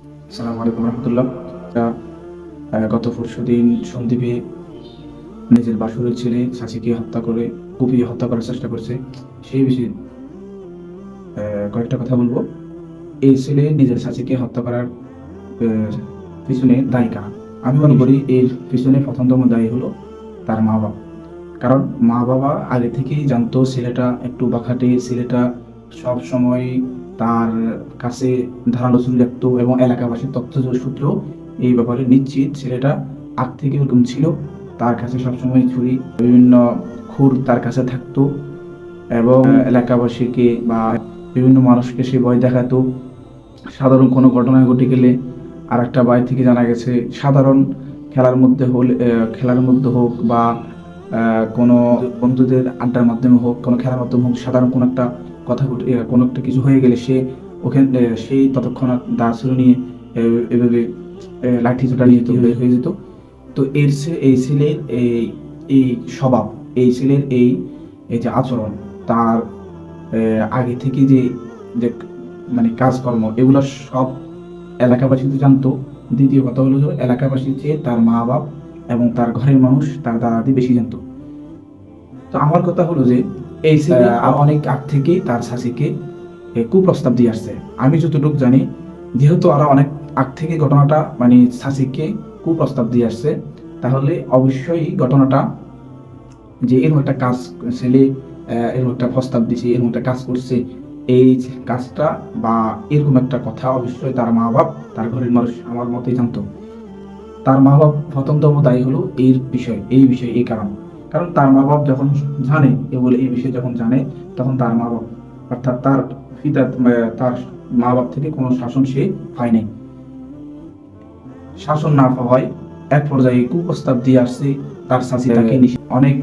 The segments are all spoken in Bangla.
আসসালামু আলাইকুম রহমতুল্লাহ। গত পরশু দিন সন্দীপে নিজের বাসুরের ছেলে শাসিকে হত্যা করে, কুপিয়ে হত্যা করার চেষ্টা করছে। সেই বিষয়ে কয়েকটা কথা বলব। এই ছেলে নিজের শাসিকে হত্যা করার পিছনে দায়ী কারা? আমি মনে করি এর পিছনে প্রথমতম দায়ী হলো তার মা বাবা। কারণ মা বাবা আগে থেকেই জানতো ছেলেটা একটু বাখাটে, ছেলেটা সব সময় তার কাছে ধারালো রাখতো এবং এলাকাবাসীর তথ্য সূত্র এই ব্যাপারে নিশ্চিত। ছেলেটা আগ থেকে ওরকম ছিল। তার কাছে সবসময় ছুরি, বিভিন্ন খুর তার কাছে থাকতো এবং এলাকাবাসীকে বা বিভিন্ন মানুষকে সে ভয় দেখাতো। সাধারণ কোনো ঘটনা ঘটে গেলে আর একটা বাড়ি থেকে জানা গেছে, সাধারণ খেলার মধ্যে হলে খেলার মধ্যে হোক বা কোনো বন্ধুদের আড্ডার মাধ্যমে হোক, কোনো খেলার মাধ্যমে হোক, সাধারণ কোনো একটা কথা কোনো একটা কিছু হয়ে গেলে সে ওখানে সেই ততক্ষণাৎ ছুড়ে নিয়ে এভাবে লাঠি চোটা নিয়ে তো বের হয়ে যেত। তো এর সে এই ছেলের এই এই স্বভাব এই ছেলের এই এই যে আচরণ তার আগে থেকে যে যে মানে কাজকর্ম এগুলো সব এলাকাবাসী তো জানতো। দ্বিতীয় কথা হলো যে এলাকাবাসীর চেয়ে তার মা বাপ এবং তার ঘরের মানুষ তার দাদাদি বেশি জানতো। তো আমার কথা হলো যে এই অনেক আগ থেকেই তার শাসিকে কুপ্রস্তাব দিয়ে আসছে। আমি যতটুকু জানি যেহেতু ওরা অনেক আগ থেকে ঘটনাটা মানে শাসিকে কুপ্রস্তাব দিয়ে আসছে তাহলে অবশ্যই ঘটনাটা যে এরকম একটা কাজ ছেলে এরকম একটা প্রস্তাব দিছে এরকম একটা কাজ করছে এই কাজটা বা এরকম একটা কথা অবশ্যই তার মা বাপ তার ঘরের মানুষ আমার মতেই জানতো। তার মা বাপ প্রথমতম দায়ী হলো এই বিষয় এই বিষয় এই কারণ। কারণ তার মা বাপ যখন জানে এ বলে এই বিষয়ে যখন জানে তখন তার মা বাপ অর্থাৎ তার পিতা তার মা বাপ থেকে কোনো শাসন সে পায় নাই। শাসন না পাওয়ায় এক পর্যায়ে কুপ্রস্তাব দিয়ে আসছে তার শাসি তাকে অনেক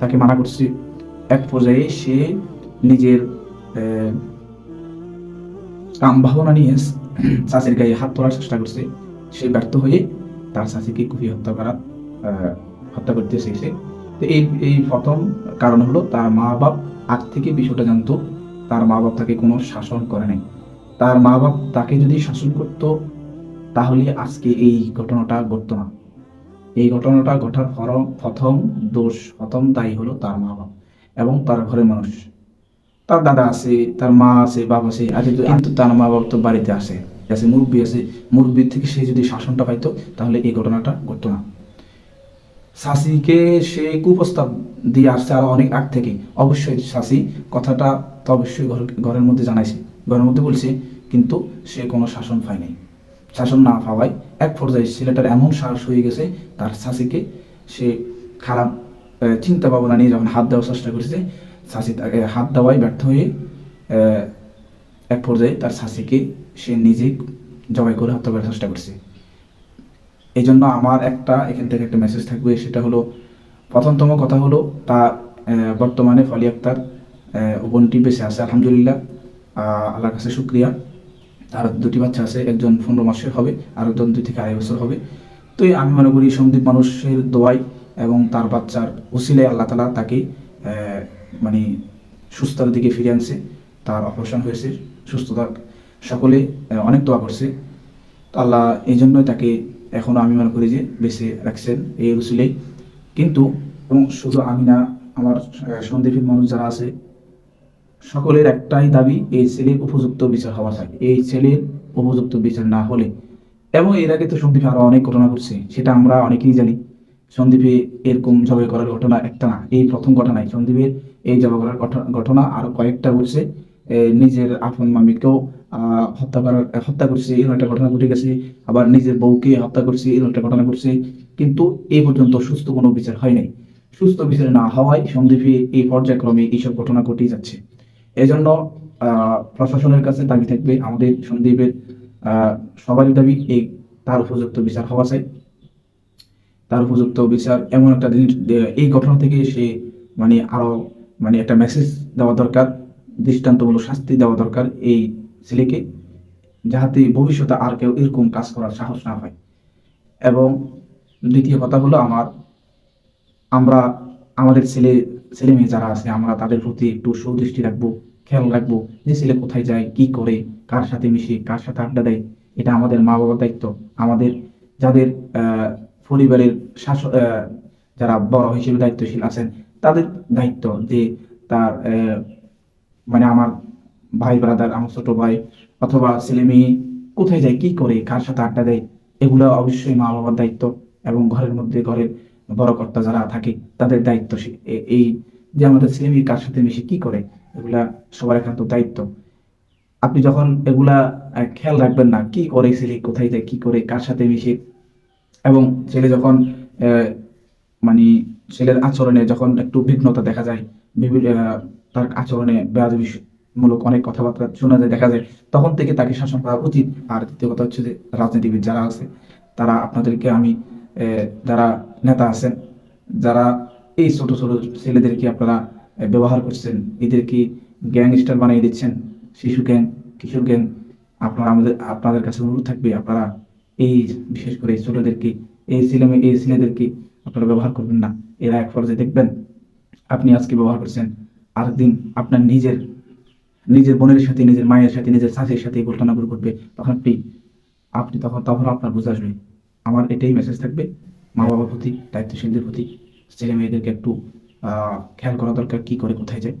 তাকে মানা করছে। এক পর্যায়ে সে নিজের আহ, কাম ভাবনা নিয়ে চাষির গায়ে হাত তোলার চেষ্টা করছে। সে ব্যর্থ হয়ে তার চাষিকে কুপিয়ে হত্যা করার আহ, হত্যা করতে চেয়েছে তো এই এই প্রথম কারণ হলো তার মা বাপ আগ থেকে বিষয়টা জানতো, তার মা বাপ তাকে কোনো শাসন করে নাই। তার মা বাপ তাকে যদি শাসন করত, তাহলে আজকে এই ঘটনাটা ঘটতো না। এই ঘটনাটা ঘটার পর- প্রথম দোষ, প্রথম দায়ী হলো তার মা বাপ এবং তার ঘরের মানুষ। তার দাদা আছে, তার মা আছে বাবা আছে কিন্তু কিন্তু তার মা বাবা তো বাড়িতে আসে আছে মুরব্বী আছে। মুরব্বীর থেকে সে যদি শাসনটা পাইতো, তাহলে এই ঘটনাটা ঘটতো না। শাসিকে সে কুপ্রস্তাব দিয়ে আসছে আরও অনেক আগ থেকে। অবশ্যই শাসি কথাটা তো অবশ্যই ঘর ঘরের মধ্যে জানাইছে। ঘরের মধ্যে বলছে, কিন্তু সে কোনো শাসন পায় নাই। শাসন না পাওয়ায় এক পর্যায়ে ছেলেটার এমন সাহস হয়ে গেছে, তার শাসিকে সে খারাপ চিন্তা ভাবনা নিয়ে যখন হাত দেওয়ার চেষ্টা করেছে শাসি তাকে হাত দেওয়ায় ব্যর্থ হয়ে এক পর্যায়ে তার শাসিকে সে নিজেই জবাই করে হত্যা করার চেষ্টা করছে। এই জন্য আমার একটা এখান থেকে একটা মেসেজ থাকবে, সেটা হলো, প্রথমতম কথা হলো, তা বর্তমানে ফলি আক্তার বোনটি বেঁচে আছে, আলহামদুলিল্লাহ। আল্লাহর কাছে শুক্রিয়া। তার দুটি বাচ্চা আছে, একজন পনেরো মাসের হবে, আর একজন দুই থেকে আড়াই বছর হবে। তো আমি মনে করি সন্দীপ মানুষের দোয়াই এবং তার বাচ্চার উসিলে আল্লাহ তালা তাকে মানে সুস্থতার দিকে ফিরে আনছে। তার অপারেশন হয়েছে সুস্থতা সকলে অনেক দোয়া করছে। আল্লাহ এই জন্যই তাকে এখনও আমি মনে করি যে বেঁচে রাখছেন এই উসিলেই কিন্তু শুধু আমি না আমার আহ, সন্দীপের মানুষ যারা আছে সকলের একটাই দাবি এই ছেলের উপযুক্ত বিচার হওয়া চাই। এই ছেলের উপযুক্ত বিচার না হলে এবং এর আগে তো সন্দীপে আরও অনেক ঘটনা ঘটছে সেটা আমরা অনেকেই জানি। সন্দীপে এরকম জবাই করার ঘটনা একটা না এই প্রথম ঘটনায় সন্দীপের এই জবাই করার ঘটনা- ঘটনা আরও কয়েকটা ঘটছে। নিজের আপন মামিকেও হত্যা করার, হত্যা করছে এরকম একটা ঘটনা ঘটে গেছে। আবার নিজের বউকে হত্যা করছে এরকম একটা ঘটনা ঘটছে। কিন্তু এই পর্যন্ত সুস্থ কোনো বিচার হয় নাই। সুস্থ বিচার না হওয়ায় সন্দীপে এই পর্যায়ক্রমে এইসব ঘটনা ঘটেই যাচ্ছে। এজন্য প্রশাসনের কাছে দাবি থাকবে, আমাদের সন্দীপের সবারই দাবি এই তার উপযুক্ত বিচার হওয়া চাই। তার উপযুক্ত বিচার এমন একটা জিনিস এই ঘটনা থেকে সে মানে আরও মানে একটা মেসেজ দেওয়া দরকার, দৃষ্টান্তমূলক শাস্তি দেওয়া দরকার এই ছেলেকে, যাহাতে ভবিষ্যতে আর কেউ এরকম কাজ করার সাহস না হয় এবং দ্বিতীয় কথা হলো আমার, আমরা আমাদের ছেলে ছেলে মেয়ে যারা আছে, আমরা তাদের প্রতি একটু সুদৃষ্টি রাখব, খেয়াল রাখব যে ছেলে কোথায় যায়, কি করে, কার সাথে মিশে, কার সাথে আড্ডা দেয়, এটা আমাদের মা বাবার দায়িত্ব। আমাদের যাদের পরিবারের শাসক যারা বড় হিসেবে দায়িত্বশীল আছেন, তাদের দায়িত্ব যে তার মানে আমার ভাই ব্রাদার আমার ছোট ভাই অথবা ছেলে মেয়ে কোথায় যায়, কি করে, কার সাথে আড্ডা দেয়, এগুলো অবশ্যই মা বাবার দায়িত্ব এবং ঘরের মধ্যে ঘরের বড় কর্তা যারা থাকে, তাদের দায়িত্ব এই যে আমাদের ছেলে মেয়ে কার সাথে মিশে, কি করে, এগুলা সবার একান্ত দায়িত্ব। আপনি যখন এগুলা খেয়াল রাখবেন না, কি করে ছেলে, কোথায় যায়, কি করে, কার সাথে মিশে, এবং ছেলে যখন মানে ছেলের আচরণে যখন একটু বিঘ্নতা দেখা যায় বিভিন্ন তার আচরণে বেয়াদবি মূলক অনেক কথাবার্তা শোনা যায়, দেখা যায়। তখন থেকে তাকে শাসন করা উচিত। আর দ্বিতীয় কথা হচ্ছে যে, রাজনীতিবিদ যারা আছে, তারা আপনাদেরকে আমি যারা নেতা আছেন, যারা এই ছোট ছোট ছেলেদেরকে আপনারা ব্যবহার করছেন, এদেরকে গ্যাংস্টার বানিয়ে দিচ্ছেন, শিশু গ্যাং, কিশোর গ্যাং, আপনারা আমাদের, আপনাদের কাছে অনুরোধ থাকবে, আপনারা এই, বিশেষ করে এই ছোটদেরকে এই ছেলে, এই ছেলেদেরকে আপনারা ব্যবহার করবেন না। এরা এক পর্যায়ে দেখবেন, আপনি আজকে ব্যবহার করছেন, আরেকদিন আপনার নিজের নিজের বোনের সাথে, নিজের মায়ের সাথে, নিজের শাশুড়ির সাথে এই ঘটনাগুলো ঘটবে, তখন আপনি আপনি তখন তখন আপনার বুঝে আসবে। আমার এটাই মেসেজ থাকবে মা বাবার প্রতি, দায়িত্বশীলদের প্রতি ছেলে মেয়েদেরকে একটু খেয়াল করা দরকার কি করে, কোথায় যায়।